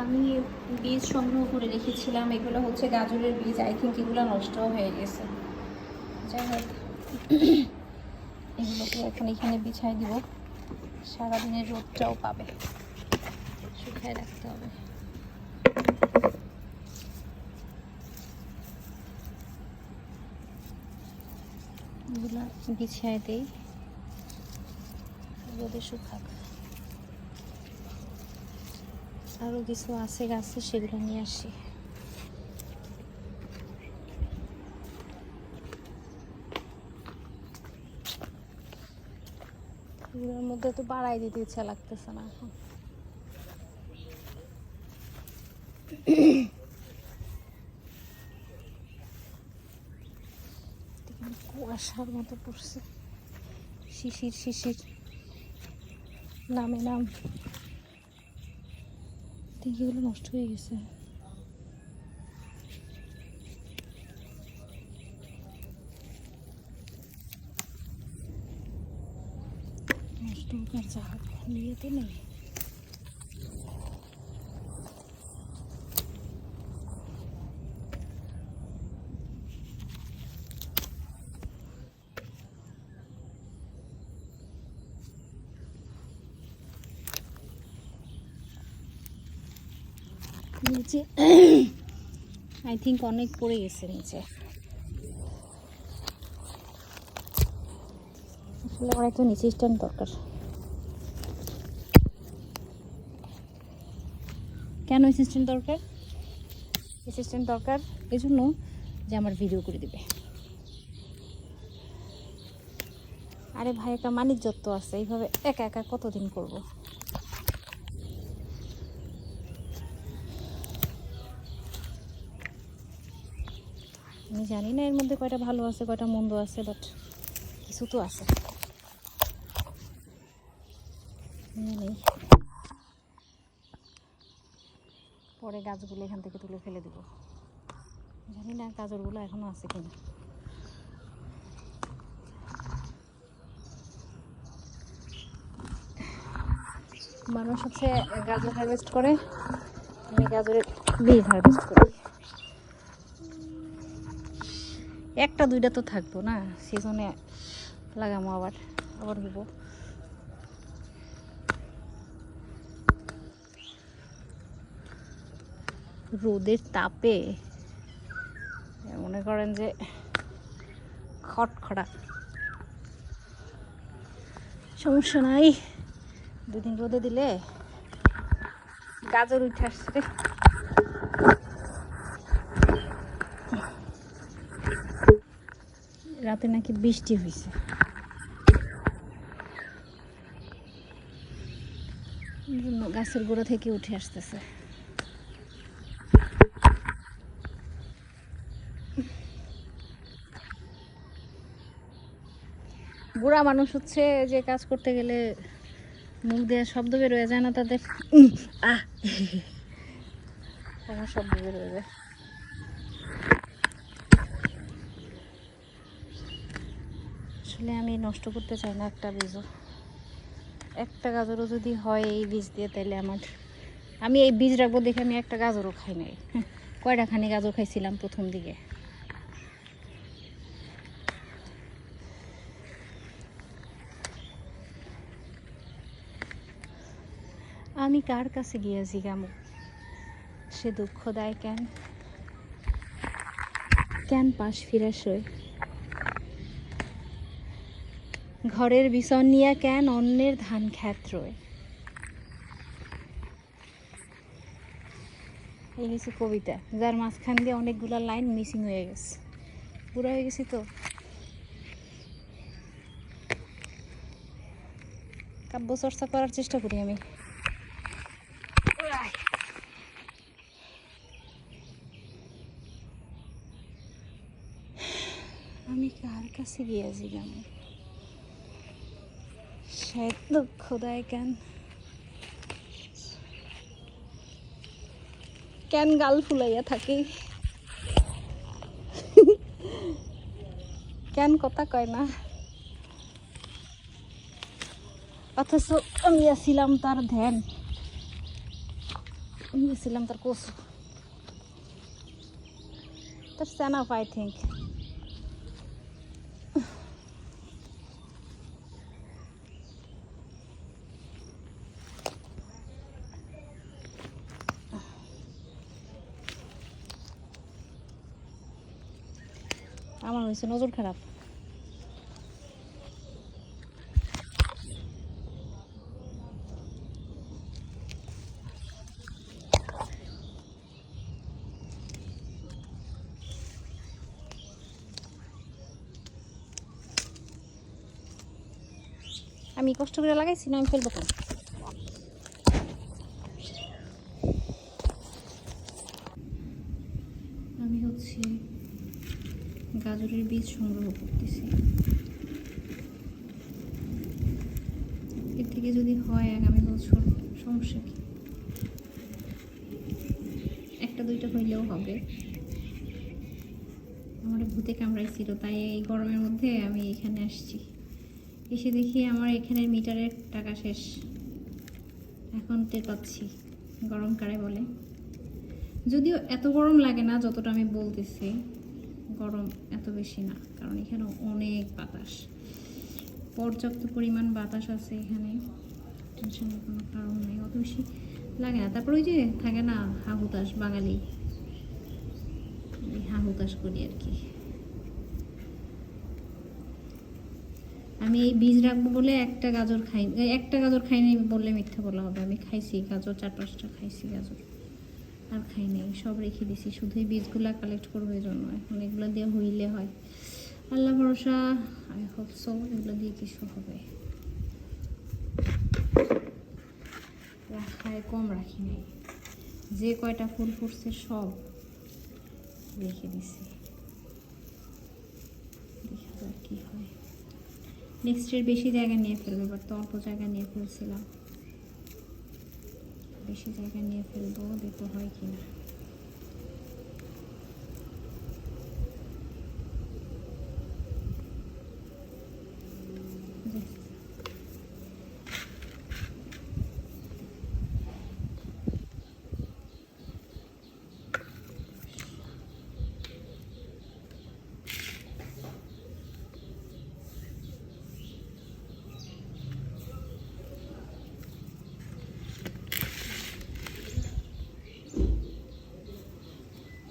আমি বীজ সংগ্রহ করে রেখেছিলাম। এগুলো হচ্ছে গাজরের বীজ আই থিঙ্ক এগুলো নষ্ট হয়ে গেছে। যাই হোক, এগুলোকে এখন এখানে বিছাই দিব। সারাদিনের রোদটাও পাবে। শুকায় রাখতে হবে। এগুলো বিছাই দিই। রোদে শুকাক। আরও কিছু আছে, গাছে সেগুলো নিয়ে আসি। এগুলোর মধ্যে তো বাড়াই দিতে ইচ্ছা লাগতেছে না এখন। কুয়াশার মতো পড়ছে। শিশির শিশির। নামে নাম। এগুলো নষ্ট হয়ে গেছে। নষ্ট হোক আর যা নিয়ে তো নেই। নিচে। আই থিঙ্ক অনেক পড়ে গেছে নিচে। আসলে আমার একটা নিচে স্ট্যান্ড দরকার। কেন অ্যাসিস্ট্যান্ট দরকার? অ্যাসিস্ট্যান্ট দরকার এই জন্য যে আমার ভিডিও করে দিবে। আরে ভাই, একটা মানিক আছে, এইভাবে একা একা কতদিন করব? আমি জানি না এর মধ্যে কয়টা ভালো আছে, কয়টা মন্দ আছে বাট কিছু তো আছে। নেই। পরে গাছগুলো এখান থেকে তুলে ফেলে দিব। জানি না গাজরগুলো এখনও আছে কিনা। মানুষ হচ্ছে গাজর হারভেস্ট করে, আমি গাজরের বীজ হারভেস্ট করি। একটা, দুইটা তো থাকব না? সিজনে লাগামো আবার আবার হইব। রোদের তাপে মনে করেন যে খটখড়া সমস্যা নাই। দুদিন রোদে দিলে গাজর উঠে আসছে। রাতে নাকি বৃষ্টি হয়েছে গাছের গোড়া থেকে উঠে আসতেছে। বুড়া মানুষ হচ্ছে যে কাজ করতে গেলে মুখ দিয়ে শব্দ বের হয়ে যায় না তাদের। আহ। শব্দ বের হয়ে যায়। আসলে আমি নষ্ট করতে চাই না একটা বীজও। একটা গাজরও যদি হয় এই বীজ দিয়ে তাহলে আমার আমি এই বীজ রাখব দেখে আমি একটা গাজরও খাই নাই। কয়টা খানি গাজর খাইছিলাম প্রথম দিকে। আমি কার কাছে গিয়েছি কেমন সে দুঃখ দেয় কেন? কেন পাশ ফিরে শোয় ঘরের নিয়া কেন অন্যের ধান খ্যাত রয়ে? এই কিছু কবিতা, যার মাঝখান দিয়ে অনেকগুলো লাইন মিসিং হয়ে গেছে। পুরো হয়ে গেছি তো। কাব্য চর্চা করার চেষ্টা করি আমি। আমি কার কাছে গিয়েছি কেমন শায়দ দুঃখ দেয় কেন কেন গাল ফুলাইয়া থাকে? কেন কথা কয় না? অথচ আমি আসিলাম তার ধ্যান। নিয়েছিলাম তার কচু তার স্যানাপ আই থিঙ্ক আমার হয়েছে নজর খারাপ। আমি কষ্ট করে লাগাইছি না আমি ফেলব কেন আমি হচ্ছে গাজরের বীজ সংগ্রহ করতেছি। এর থেকে যদি হয় আগামী বছর, সমস্যা কি? একটা দুইটা হইলেও হবে। আমার ভূতে কামড়াইছিল, তাই এই গরমের মধ্যে আমি এখানে আসছি। এসে দেখি আমার এখানের মিটারের টাকা শেষ। এখন টের পাচ্ছি গরম কারে বলে। যদিও এত গরম লাগে না যতটা আমি বলতেছি। গরম এত বেশি না, কারণ এখানে অনেক বাতাস। পর্যাপ্ত পরিমাণ বাতাস আছে এখানে টেনশনের কোনো কারণ নেই, অত বেশি লাগে না। তারপর ওই যে থাকে না হাহুতাস বাঙালি হাহুতাস করি আর কি। আমি এই বীজ রাখব বলে একটা গাজর খাই, একটা গাজর খাইনি বললে মিথ্যা বলা হবে। আমি খাইছি গাজর, চার পাঁচটা খাইছি গাজর। আর খাই নাই, সব রেখে দিছি। শুধু এই বীজগুলা কালেক্ট করব এই জন্য। এখন এগুলো দিয়ে হইলে হয়। আল্লাহ ভরসা। আই হোপ সো এগুলো দিয়ে কিছু হবে। রাখায় কম রাখি নাই। যে কয়টা ফুল ফুটছে সব রেখে দিছি। দেখা যাক কি হয়। নেক্সটের বেশি জায়গা নিয়ে ফেলব এবার তো অল্প জায়গা নিয়ে ফেলছিলাম। বেশি জায়গা নিয়ে ফেলব দিতে হয় কিনা।